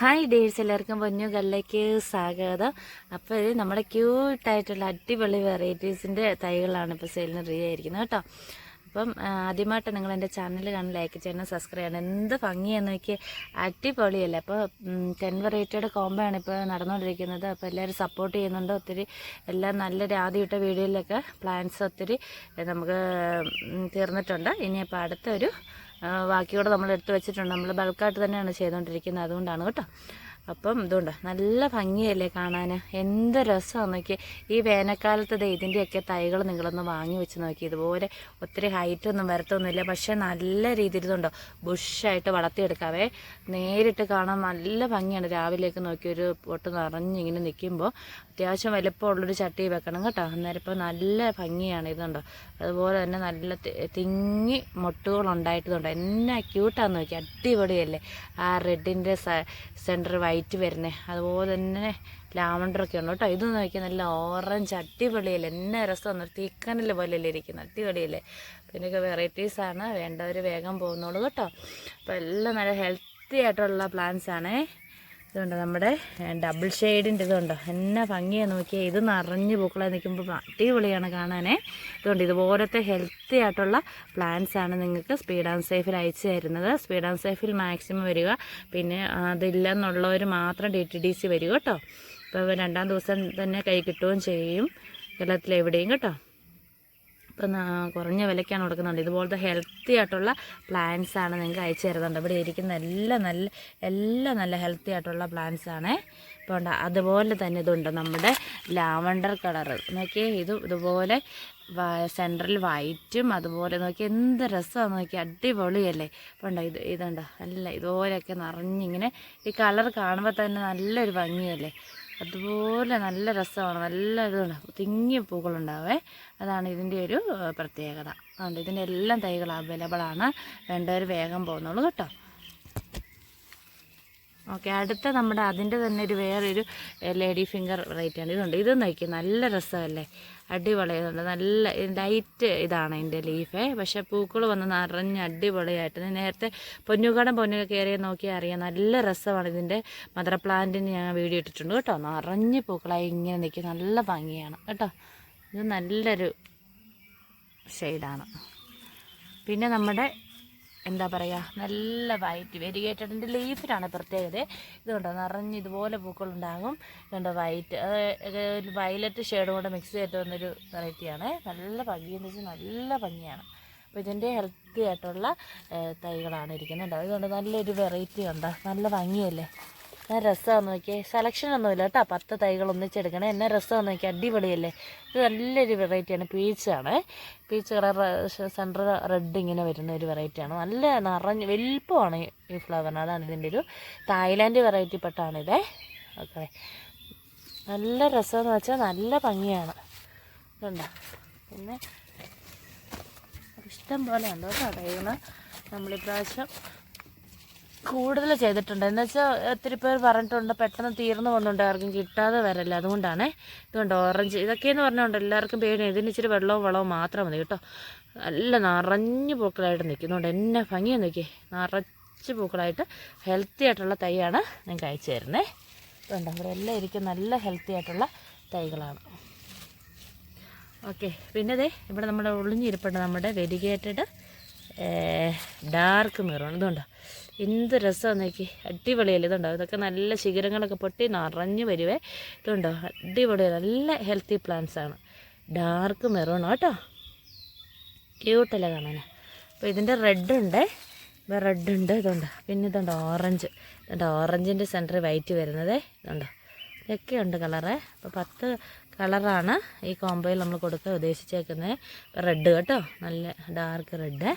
Hi ഡേഴ്സ് എല്ലാവർക്കും പൊന്നു കല്ലേക്ക് സ്വാഗതം. അപ്പോൾ ഇത് നമ്മുടെ ക്യൂട്ടായിട്ടുള്ള അടിപൊളി വെറൈറ്റീസിന്റെ തൈകളാണ് ഇപ്പോൾ സെയിലിന് റീ ആയിരിക്കുന്നത് കേട്ടോ. അപ്പം ആദ്യമായിട്ട് നിങ്ങൾ എന്റെ ചാനൽ കാണാൻ ലൈക്ക് ചെയ്യണം സബ്സ്ക്രൈബ് ചെയ്യണം. എന്ത് ഭംഗിയെന്ന് നോക്കി അടിപൊളിയല്ലേ? അപ്പോൾ ടെൻ വെറൈറ്റിയുടെ കോംബോ ആണ് ഇപ്പോൾ നടന്നുകൊണ്ടിരിക്കുന്നത്. അപ്പോൾ എല്ലാവരും സപ്പോർട്ട് ചെയ്യുന്നുണ്ട്. ഒത്തിരി എല്ലാം നല്ലൊരു ആദ്യമിട്ട വീഡിയോയിലൊക്കെ പ്ലാൻസ് ഒത്തിരി നമുക്ക് തീർന്നിട്ടുണ്ട്. ഇനിയിപ്പോൾ അടുത്തൊരു ബാക്കിയോടെ നമ്മൾ എടുത്ത് വെച്ചിട്ടുണ്ട്. നമ്മൾ ബൾക്കായിട്ട് തന്നെയാണ് ചെയ്തുകൊണ്ടിരിക്കുന്നത്. അതുകൊണ്ടാണ് കേട്ടോ. അപ്പം ഇതുകൊണ്ട് നല്ല ഭംഗിയല്ലേ കാണാൻ എന്ത് രസമാണ് നോക്കി ഈ വേനൽക്കാലത്ത് ഇത് ഇതിന്റെയൊക്കെ തൈകൾ നിങ്ങളൊന്ന് വാങ്ങി വെച്ച് നോക്കി. ഇതുപോലെ ഒത്തിരി ഹൈറ്റൊന്നും വരത്തൊന്നുമില്ല. പക്ഷേ നല്ല രീതിയിൽ ഇതുണ്ടോ? ബുഷായിട്ട് വളർത്തിയെടുക്കാവേ. നേരിട്ട് കാണാൻ നല്ല ഭംഗിയാണ്. രാവിലെയൊക്കെ നോക്കി ഒരു പൊട്ട് നിറഞ്ഞിങ്ങനെ നിൽക്കുമ്പോൾ അത്യാവശ്യം വലിപ്പമുള്ളൊരു ചട്ടി വെക്കണം കേട്ടോ. അന്നേരം ഇപ്പോൾ നല്ല ഭംഗിയാണ് ഇതുണ്ടോ അതുപോലെ തന്നെ നല്ല തിങ്ങി മുട്ടുകളുണ്ടായിട്ടുണ്ടോ. എന്നാ ക്യൂട്ടാന്ന് നോക്കി അടിപൊളിയല്ലേ. ആ റെഡിന്റെ സെന്റർ വൈറ്റ് വരുന്നേ. അതുപോലെ തന്നെ ലാവണ്ടറൊക്കെ ഉണ്ട് കേട്ടോ. ഇത് നോക്കിയാൽ നല്ല ഓറഞ്ച് അടിപൊളിയല്ലേ. എന്നാ രസം പോലെ പോലെയല്ലേ ഇരിക്കുന്നത്. അടിപൊളിയല്ലേ. പിന്നെയൊക്കെ വെറൈറ്റീസാണ് വേണ്ടവർ വേഗം പോകുന്നുള്ളൂ കേട്ടോ. അപ്പോൾ എല്ലാം നല്ല ഹെൽത്തി ആയിട്ടുള്ള പ്ലാന്റ്സ് ഇതുണ്ട് നമ്മുടെ ഡബിൾ ഷെയ്ഡിന്റെ ഇതുണ്ട്. എന്നെ ഭംഗിയാണ് നോക്കിയാൽ ഇത് നിറഞ്ഞ് പൂക്കളായി നിൽക്കുമ്പോൾ അടിപൊളിയാണ് കാണാനേ. ഇതുകൊണ്ട് ഇതുപോലത്തെ ഹെൽത്തി ആയിട്ടുള്ള പ്ലാന്റ്സ് ആണ് നിങ്ങൾക്ക് സ്പീഡ് ആൻഡ് സേഫിൽ അയച്ചു തരുന്നത്. സ്പീഡ് ആൻഡ് സേഫിൽ മാക്സിമം വരിക. പിന്നെ അതില്ലെന്നുള്ളവർ മാത്രം ഡി ടി ഡി സി വരിക കേട്ടോ. ഇപ്പോൾ രണ്ടാം ദിവസം തന്നെ കൈ കിട്ടുകയും ചെയ്യും. കേരളത്തിലെവിടെയും കേട്ടോ. ഇപ്പം കുറഞ്ഞ വിലയ്ക്കാണ് കൊടുക്കുന്നുണ്ട്. ഇതുപോലത്തെ ഹെൽത്തി ആയിട്ടുള്ള പ്ലാന്റ്സ് ആണ് നിങ്ങൾക്ക് അയച്ചു തരുന്നുണ്ട്. ഇവിടെ ഇരിക്കുന്ന എല്ലാം നല്ല എല്ലാം നല്ല ഹെൽത്തി ആയിട്ടുള്ള പ്ലാന്റ്സ് ആണ്. ഇപ്പോൾ ഉണ്ട് അതുപോലെ തന്നെ ഇതുണ്ട് നമ്മുടെ ലാവണ്ടർ കളർ നോക്കിയേ ഇത് ഇതുപോലെ സെൻട്രൽ വൈറ്റും അതുപോലെ നോക്കി എന്ത് രസമാണ് നോക്കി അടിപൊളിയല്ലേ. ഇപ്പോൾ ഉണ്ടോ ഇത് ഇതുണ്ടോ നല്ല ഇതുപോലെയൊക്കെ നിറഞ്ഞിങ്ങനെ ഈ കളർ കാണുമ്പോൾ തന്നെ നല്ലൊരു ഭംഗിയല്ലേ. അതുപോലെ നല്ല രസമാണ്. നല്ല ഇതാണ് തിങ്ങിയ പൂക്കളുണ്ടാവേ. അതാണ് ഇതിന്റെ ഒരു പ്രത്യേകത. അതുകൊണ്ട് ഇതിന്റെ എല്ലാം തൈകൾ അവൈലബിൾ ആണ് വേണ്ടവർ വേഗം പോകുന്നുള്ളൂ കേട്ടോ. ഓക്കെ അടുത്ത നമ്മുടെ അതിന്റെ തന്നെ ഒരു വേറൊരു ലേഡി ഫിംഗർ വെറൈറ്റി ആണ് ഇതുണ്ട്. ഇത് നോക്കി നല്ല രസമല്ലേ? അടിപൊളിയതുണ്ട് നല്ല ലൈറ്റ് ഇതാണ് അതിന്റെ ലീഫേ. പക്ഷേ പൂക്കൾ വന്ന് നിറഞ്ഞ് അടിപൊളിയായിട്ട് നേരത്തെ പൊന്നുകടം പൊന്നുക കയറിയ നോക്കിയാൽ അറിയാം. നല്ല രസമാണ് ഇതിന്റെ മദർ പ്ലാന്റിന് ഞാൻ വീഡിയോ ഇട്ടിട്ടുണ്ട് കേട്ടോ. നിറഞ്ഞ് പൂക്കളായി ഇങ്ങനെ നിൽക്കും. നല്ല ഭംഗിയാണ് കേട്ടോ. ഇത് നല്ലൊരു ഷെയ്ഡാണ്. പിന്നെ നമ്മുടെ എന്താ പറയുക നല്ല വൈറ്റ് വെരിഗേറ്റഡിന്റെ ലീഫിനാണ് പ്രത്യേകത. കണ്ടോ നിറഞ്ഞ് ഇതുപോലെ പൂക്കളുണ്ടാകും കണ്ടോ വൈറ്റ് ഒരു വയലറ്റ് ഷെയ്ഡും കൂടെ മിക്സ് ചെയ്തിട്ട് വന്നൊരു വെറൈറ്റിയാണ് നല്ല ഭംഗിയെന്ന് വെച്ചാൽ നല്ല ഭംഗിയാണ്. അപ്പോൾ ഇതിന്റെ ഹെൽത്തി ആയിട്ടുള്ള തൈകളാണ് തൈകളാണ് ഇരിക്കുന്നുണ്ട് അതുകൊണ്ട് നല്ലൊരു വെറൈറ്റി ഉണ്ട് നല്ല ഭംഗിയല്ലേ? നല്ല രസമാണെന്ന് നോക്കിയേ. സെലക്ഷൻ ഒന്നുമില്ല കേട്ടോ. പത്ത് തൈകൾ ഒന്നിച്ചെടുക്കണേ. എന്നെ രസമാണെന്ന് നോക്കിയാൽ അടിപൊളിയല്ലേ? ഇത് നല്ലൊരു വെറൈറ്റിയാണ് പീച്ചാണ് പീച്ച് കളർ സെന്റർ റെഡ് ഇങ്ങനെ വരുന്ന ഒരു വെറൈറ്റിയാണ് നല്ല നിറഞ്ഞ് വലിപ്പമാണ് ഈ- ഫ്ലവറിന് അതാണ് ഇതിന്റെ ഒരു തായ്ലാൻഡ് വെറൈറ്റി പെട്ടാണിത്. ഓക്കെ നല്ല രസമെന്ന് വെച്ചാൽ നല്ല ഭംഗിയാണ്. ഇതുണ്ടോ? പിന്നെ ഇഷ്ടം പോലെ ഉണ്ട് കേട്ടോ നമ്മളിപ്രാവശ്യം കൂടുതൽ ചെയ്തിട്ടുണ്ട്. എന്ന് വെച്ചാൽ ഒത്തിരി പേർ പറഞ്ഞിട്ടുണ്ട് പെട്ടെന്ന് തീർന്നു വന്നുണ്ട് ആർക്കും കിട്ടാതെ വരല്ല. അതുകൊണ്ടാണ് ഇതുകൊണ്ട് ഓറഞ്ച് ഇതൊക്കെയെന്ന് പറഞ്ഞുകൊണ്ട് എല്ലാവർക്കും പേടി ഇതിന് ഇച്ചിരി വെള്ളവും വളവും മാത്രം മതി കേട്ടോ. നല്ല നിറഞ്ഞു പൂക്കളായിട്ട് നിൽക്കുന്നുണ്ട്. എന്നെ ഭംഗിയെ നോക്കി നിറച്ച് പൂക്കളായിട്ട് ഹെൽത്തി ആയിട്ടുള്ള തൈയാണ് നിങ്ങൾക്ക് അയച്ചു തരുന്നത് ഇതുണ്ട് ഇവിടെ എല്ലാം ഇരിക്കും നല്ല ഹെൽത്തി ആയിട്ടുള്ള തൈകളാണ്. ഓക്കെ പിന്നെ ദേ ഇവിടെ നമ്മുടെ ഒളിഞ്ഞിരിപ്പുണ്ട് നമ്മുടെ വെരിഗേറ്റഡ് ഡാർക്ക് മെറൂൺ ഇതുണ്ടോ എന്ത് രസമാണ് നോക്കി. അടിപൊളിയല്ലേ ഇതുണ്ടോ? ഇതൊക്കെ നല്ല ശിഖരങ്ങളൊക്കെ പൊട്ടി നിറഞ്ഞു വരുവേ. ഇതുണ്ടോ? അടിപൊളി നല്ല ഹെൽത്തി പ്ലാന്റ്സ് ആണ്. ഡാർക്ക് മെറൂൺ കേട്ടോ. ക്യൂട്ടല്ലേ കാണാൻ അപ്പോൾ ഇതിന്റെ റെഡ് ഉണ്ട്. റെഡ് ഉണ്ട് ഇതുണ്ട്. പിന്നെ ഇതുണ്ട് ഓറഞ്ച് ഇതുണ്ട് ഓറഞ്ചിന്റെ സെന്റർ വൈറ്റ് വരുന്നത് ഇതുണ്ട്. ഇതൊക്കെ ഉണ്ട് കളറ് അപ്പോൾ പത്ത് കളറാണ് ഈ കോംബോയിൽ നമ്മൾ കൊടുക്കാൻ ഉദ്ദേശിച്ചേക്കുന്നത് റെഡ് കേട്ടോ. നല്ല ഡാർക്ക് റെഡ്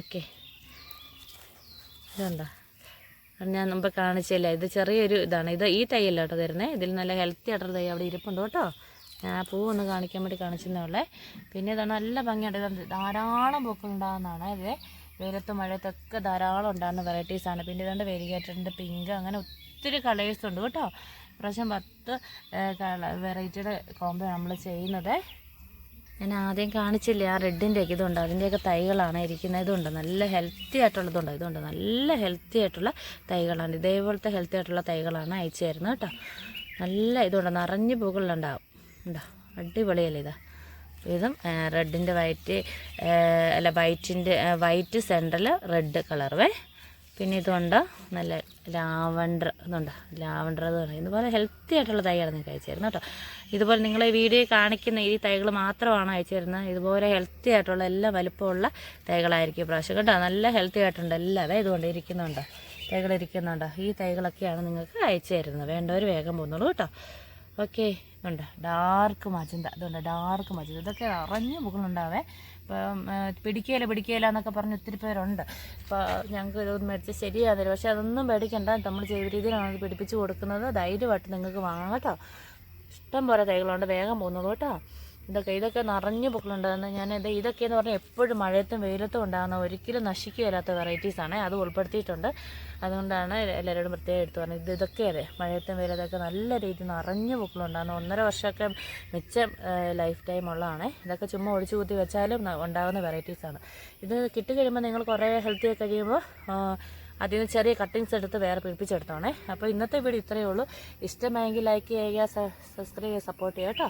ഓക്കെ ഇതുണ്ടോ? ഞാൻ മുമ്പ് കാണിച്ചില്ല? ഇത് ചെറിയൊരു ഇതാണ്. ഇത് ഈ തൈയല്ല കേട്ടോ തരുന്നത് ഇതിൽ നല്ല ഹെൽത്തി ആയിട്ടുള്ള തൈ അവിടെ ഇരിപ്പുണ്ട് കേട്ടോ. ഞാൻ ആ പൂ ഒന്ന് കാണിക്കാൻ വേണ്ടി കാണിച്ചിരുന്നുള്ളത് പിന്നെ ഇതാണ് നല്ല ഭംഗിയുണ്ട്. ഇതുണ്ട് ധാരാളം പൂക്കളുണ്ടാകുന്നതാണ് ഇത്. വെയിലത്ത് മഴയത്തൊക്കെ ധാരാളം ഉണ്ടാകുന്ന വെറൈറ്റീസാണ് പിന്നെ ഇതുണ്ട് വെരിഗേറ്റഡ് പിങ്ക് അങ്ങനെ ഒത്തിരി കളേഴ്സ് ഉണ്ട് കേട്ടോ. പ്രാവശ്യം പത്ത് വെറൈറ്റിയുടെ കോമ്പോ നമ്മൾ ചെയ്യുന്നത്. ഞാൻ ആദ്യം കാണിച്ചില്ലേ ആ റെഡിന്റെ ഒക്കെ ഇതുണ്ട് അതിന്റെയൊക്കെ തൈകളാണ് ഇരിക്കുന്നത്. ഇതുണ്ട് നല്ല ഹെൽത്തി ആയിട്ടുള്ളതുണ്ട് ഇതുണ്ട് നല്ല ഹെൽത്തി ആയിട്ടുള്ള തൈകളാണ്. ഇതേപോലത്തെ ഹെൽത്തി ആയിട്ടുള്ള തൈകളാണ് അയച്ചു തരുന്നത് കേട്ടോ. നല്ല ഇതുണ്ട് നിറഞ്ഞ് പൂക്കളുണ്ടാവും ഉണ്ടോ അടിപൊളിയല്ലേ ഇതാ? ഇതും റെഡിന്റെ വൈറ്റ് അല്ല വൈറ്റിന്റെ വൈറ്റ് സെന്ററിൽ റെഡ് കളർ കളറുവേ പിന്നെ ഇതുണ്ട് നല്ല ലാവണ്ടർ ഇതുണ്ട്. ലാവണ്ടർ എന്ന് പറയുന്നത് ഇതുപോലെ ഹെൽത്തി ആയിട്ടുള്ള തൈയാണ് നിങ്ങൾക്ക് അയച്ചു തരുന്നത് കേട്ടോ. ഇതുപോലെ നിങ്ങൾ ഈ വീഡിയോ കാണിക്കുന്ന ഈ തൈകൾ മാത്രമാണ് അയച്ചു തരുന്നത് ഇതുപോലെ ഹെൽത്തി ആയിട്ടുള്ള എല്ലാ വലുപ്പമുള്ള തൈകളായിരിക്കും പ്രാവശ്യം കേട്ടോ. നല്ല ഹെൽത്തി ആയിട്ടുണ്ട് എല്ലാം. അതായത് ഇതുകൊണ്ട് ഇരിക്കുന്നുണ്ട്. തൈകൾ ഇരിക്കുന്നുണ്ട്. ഈ തൈകളൊക്കെയാണ് നിങ്ങൾക്ക് അയച്ചു തരുന്നത്. വേണ്ടവർ വേഗം പോകുന്നുള്ളൂ കേട്ടോ. ഓക്കെ ഇതുണ്ട്. Dark magenta. ഇതുണ്ട് ഡാർക്ക് മജന്ത. ഇതൊക്കെ അറിഞ്ഞ് മുകളുണ്ടാവേ ഇപ്പം പിടിക്കുകയില്ല പിടിക്കുകയില്ല എന്നൊക്കെ പറഞ്ഞ് ഒത്തിരി പേരുണ്ട്. ഇപ്പോൾ ഞങ്ങൾക്ക് ഇതൊന്നും മേടിച്ച് ശരിയാകുന്നില്ല പക്ഷേ അതൊന്നും പേടിക്കണ്ട നമ്മൾ ചെയ്ത രീതിയിലാണ് അത് പിടിപ്പിച്ച് കൊടുക്കുന്നത്. ധൈര്യമായിട്ട് നിങ്ങൾക്ക് വാങ്ങാം കേട്ടോ. ഇഷ്ടം പോലെ തൈകളുണ്ട്. വേഗം പോകുന്നുള്ളൂ കേട്ടോ. ഇതൊക്കെ ഇതൊക്കെ നിറഞ്ഞു ഞാൻ ഇത് ഇതൊക്കെ എന്ന് പറഞ്ഞാൽ എപ്പോഴും മഴയത്തും വെയിലത്തും ഉണ്ടാകുന്ന ഒരിക്കലും നശിക്കുകയില്ലാത്ത വെറൈറ്റീസാണ് അത് ഉൾപ്പെടുത്തിയിട്ടുണ്ട്. അതുകൊണ്ടാണ് എല്ലാവരോടും പ്രത്യേകം എടുത്തു പറഞ്ഞത്. ഇത് ഇതൊക്കെ അതെ മഴയത്തും വെയിലത്തൊക്കെ നല്ല രീതിയിൽ നിറഞ്ഞു പൂക്കളുണ്ടാകുന്ന ഒന്നര വർഷമൊക്കെ മിച്ചം ലൈഫ് ടൈം ഉള്ളതാണ്. ഇതൊക്കെ ചുമ്മാ ഒഴിച്ചു കുത്തി വെച്ചാലും ഉണ്ടാകുന്ന വെറൈറ്റീസാണ് ഇത് കിട്ടിക്കഴിയുമ്പോൾ നിങ്ങൾ കുറേ ഹെൽത്തി കഴിയുമ്പോൾ അതിൽ നിന്ന് ചെറിയ കട്ടിങ്സ് എടുത്ത് വേറെ പിടിപ്പിച്ചെടുത്തോണേ. അപ്പോൾ ഇന്നത്തെ വീഡിയോ ഇത്രയേ ഉള്ളൂ. ഇഷ്ടമായെങ്കിൽ ലൈക്ക് ചെയ്യുക സബ്സ്ക്രൈബ് ചെയ്യുക സപ്പോർട്ട് ചെയ്യുക കേട്ടോ.